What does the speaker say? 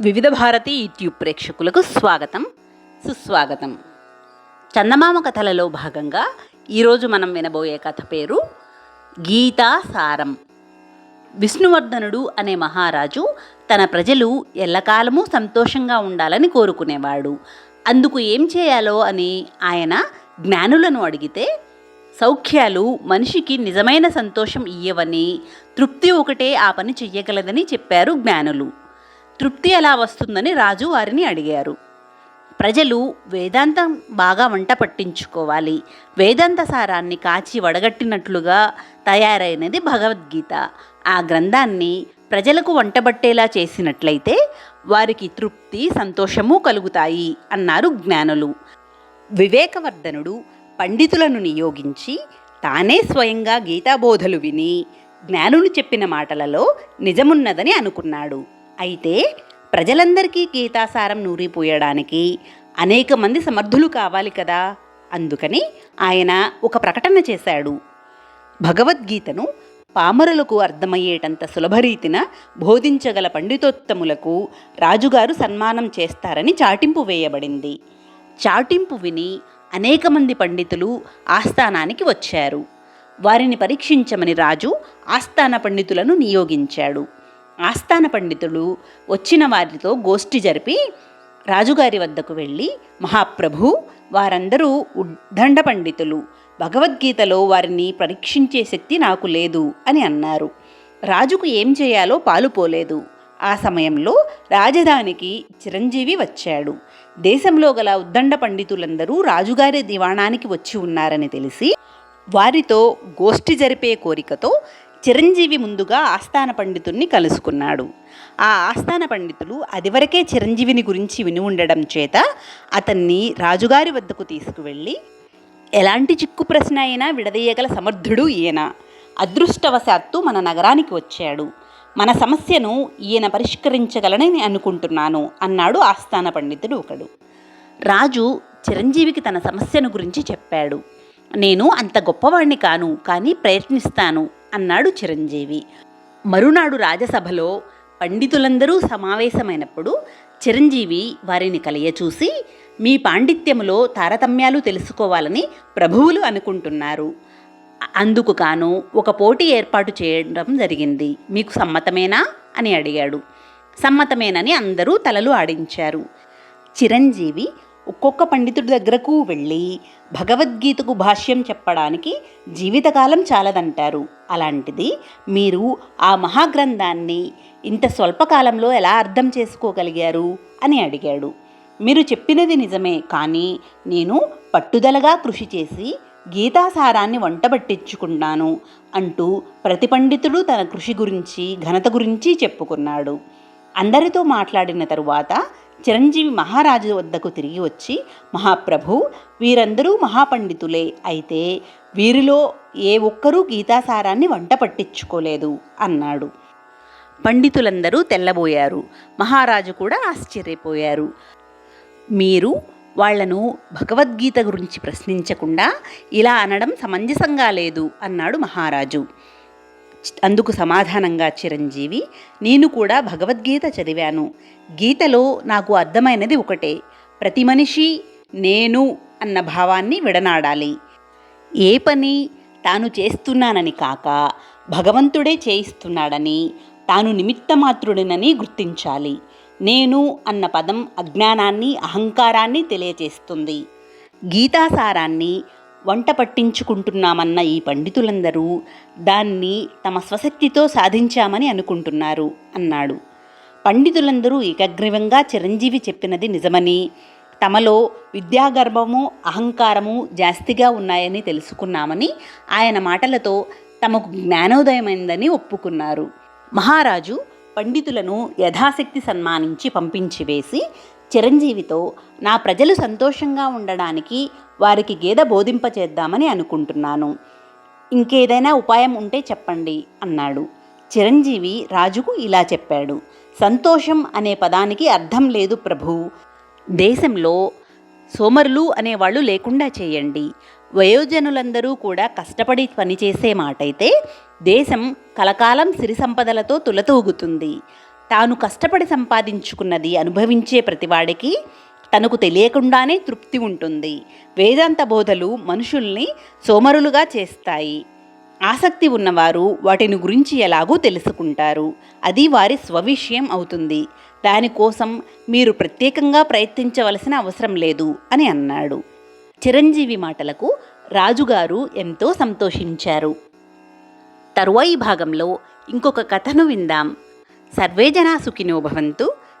వివిధ భారతి యూట్యూబ్ ప్రేక్షకులకు స్వాగతం సుస్వాగతం. చందమామ కథలలో భాగంగా ఈరోజు మనం వినబోయే కథ పేరు గీతాసారం విష్ణువర్ధనుడు అనే మహారాజు తన ప్రజలు ఎల్లకాలమూ సంతోషంగా ఉండాలని కోరుకునేవాడు. అందుకు ఏం చేయాలో అని ఆయన జ్ఞానులను అడిగితే సౌఖ్యాలు మనిషికి నిజమైన సంతోషం ఇయ్యవని తృప్తి ఒకటే ఆ పని చెయ్యగలదని చెప్పారు జ్ఞానులు. తృప్తి ఎలా వస్తుందని రాజు వారిని అడిగారు. ప్రజలు వేదాంతం బాగా వంట పట్టించుకోవాలి. వేదాంత సారాన్ని కాచి వడగట్టినట్లుగా తయారైనది భగవద్గీత. ఆ గ్రంథాన్ని ప్రజలకు వంటబట్టేలా చేసినట్లయితే వారికి తృప్తి సంతోషము కలుగుతాయి అన్నారు జ్ఞానులు. వివేకవర్ధనుడు పండితులను నియోగించి తానే స్వయంగా గీతాబోధలు విని జ్ఞానులు చెప్పిన మాటలలో నిజమున్నదని అనుకున్నాడు. అయితే ప్రజలందరికీ గీతాసారం నూరిపోయడానికి అనేక మంది సమర్థులు కావాలి కదా. అందుకని ఆయన ఒక ప్రకటన చేశాడు. భగవద్గీతను పామరులకు అర్థమయ్యేటంత సులభరీతిన బోధించగల పండితోత్తములకు రాజుగారు సన్మానం చేస్తారని చాటింపు వేయబడింది. చాటింపు విని అనేక మంది పండితులు ఆస్థానానికి వచ్చారు. వారిని పరీక్షించమని రాజు ఆస్థాన పండితులను నియోగించాడు. ఆస్థాన పండితులు వచ్చిన వారితో గోష్ఠి జరిపి రాజుగారి వద్దకు వెళ్ళి మహాప్రభు వారందరూ ఉద్దండ పండితులు. భగవద్గీతలో వారిని పరీక్షించే శక్తి నాకు లేదు అని అన్నారు. రాజుకు ఏం చేయాలో పాలుపోలేదు ఆ సమయంలో రాజధానికి చిరంజీవి వచ్చాడు. దేశంలో గల ఉద్దండ పండితులందరూ రాజుగారి దివాణానికి వచ్చి ఉన్నారని తెలిసి వారితో గోష్ఠి జరిపే కోరికతో చిరంజీవి ముందుగా ఆస్థాన పండితుణ్ణి కలుసుకున్నాడు. ఆ ఆస్థాన పండితులు అదివరకే చిరంజీవిని గురించి విని ఉండడం చేత అతన్ని రాజుగారి వద్దకు తీసుకువెళ్ళి ఎలాంటి చిక్కు ప్రశ్న అయినా విడదీయగల సమర్థుడు ఈయన. అదృష్టవశాత్తు మన నగరానికి వచ్చాడు. మన సమస్యను ఈయన పరిష్కరించగలనని అనుకుంటున్నాను అన్నాడు ఆస్థాన పండితుడు ఒకడు. రాజు చిరంజీవికి తన సమస్యను గురించి చెప్పాడు. నేను అంత గొప్పవాణ్ణి కాను కానీ ప్రయత్నిస్తాను. అన్నాడు చిరంజీవి. మరునాడు రాజసభలో పండితులందరూ సమావేశమైనప్పుడు చిరంజీవి వారిని కలియచూసి మీ పాండిత్యములో తారతమ్యాలు తెలుసుకోవాలని ప్రభువులు అనుకుంటున్నారు. అందుకు గాను ఒక పోటీ ఏర్పాటు చేయడం జరిగింది. మీకు సమ్మతమేనా? అని అడిగాడు. సమ్మతమేనని అందరూ తలలు ఆడించారు. చిరంజీవి ఒక్కొక్క పండితుడి దగ్గరకు వెళ్ళి భగవద్గీతకు భాష్యం చెప్పడానికి జీవితకాలం చాలదంటారు. అలాంటిది మీరు ఆ మహాగ్రంథాన్ని ఇంత స్వల్పకాలంలో ఎలా అర్థం చేసుకోగలిగారు అని అడిగాడు. మీరు చెప్పినది నిజమే కానీ నేను పట్టుదలగా కృషి చేసి గీతాసారాన్ని వంటబట్టించుకున్నాను అంటూ ప్రతి పండితుడు తన కృషి గురించి ఘనత గురించి చెప్పుకున్నాడు. అందరితో మాట్లాడిన తరువాత చిరంజీవి మహారాజు వద్దకు తిరిగి వచ్చి మహాప్రభు వీరందరూ మహాపండితులే. అయితే వీరిలో ఏ ఒక్కరూ గీతాసారాన్ని వంట పట్టించుకోలేదు అన్నాడు. పండితులందరూ తెల్లబోయారు. మహారాజు కూడా ఆశ్చర్యపోయారు. మీరు వాళ్ళను భగవద్గీత గురించి ప్రశ్నించకుండా ఇలా అనడం సమంజసంగా లేదు అన్నాడు మహారాజు. అందుకు సమాధానంగా చిరంజీవి నేను కూడా భగవద్గీత చదివాను. గీతలో నాకు అర్థమైనది ఒకటే ప్రతి మనిషి నేను అన్న భావాన్ని విడనాడాలి. ఏ పని తాను చేస్తున్నానని కాక భగవంతుడే చేయిస్తున్నాడని తాను నిమిత్తమాత్రుడినని గుర్తించాలి. నేను అన్న పదం అజ్ఞానాన్ని అహంకారాన్ని తెలియజేస్తుంది గీతాసారాన్ని వంట పట్టించుకుంటున్నామన్న ఈ పండితులందరూ దాన్ని తమ స్వశక్తితో సాధించామని అనుకుంటున్నారు అన్నాడు. పండితులందరూ ఏకగ్రీవంగా చిరంజీవి చెప్పినది నిజమని తమలో విద్యాగర్భము అహంకారము జాస్తిగా ఉన్నాయని తెలుసుకున్నామని ఆయన మాటలతో తమకు జ్ఞానోదయమైందని ఒప్పుకున్నారు. మహారాజు పండితులను యథాశక్తి సన్మానించి పంపించి వేసి చిరంజీవితో నా ప్రజలు సంతోషంగా ఉండడానికి వారికి గేద బోధింపచేద్దామని అనుకుంటున్నాను. ఇంకేదైనా ఉపాయం ఉంటే చెప్పండి అన్నాడు. చిరంజీవి రాజుకు ఇలా చెప్పాడు. సంతోషం అనే పదానికి అర్థం లేదు ప్రభు. దేశంలో సోమరులు అనేవాళ్ళు లేకుండా చేయండి. వయోజనులందరూ కూడా కష్టపడి పనిచేసే మాటైతే దేశం కలకాలం సిరి సంపదలతో తులతూగుతుంది. తాను కష్టపడి సంపాదించుకున్నది అనుభవించే ప్రతివాడికి తనకు తెలియకుండానే తృప్తి ఉంటుంది. వేదాంత బోధలు మనుషుల్ని సోమరులుగా చేస్తాయి. ఆసక్తి ఉన్నవారు వాటిని గురించి ఎలాగూ తెలుసుకుంటారు. అది వారి స్వవిషయం అవుతుంది. దానికోసం మీరు ప్రత్యేకంగా ప్రయత్నించవలసిన అవసరం లేదు అని అన్నాడు. చిరంజీవి మాటలకు రాజుగారు ఎంతో సంతోషించారు. తరువాయి భాగంలో ఇంకొక కథను విందాం. సర్వే జనా సుఖినో భవంతు.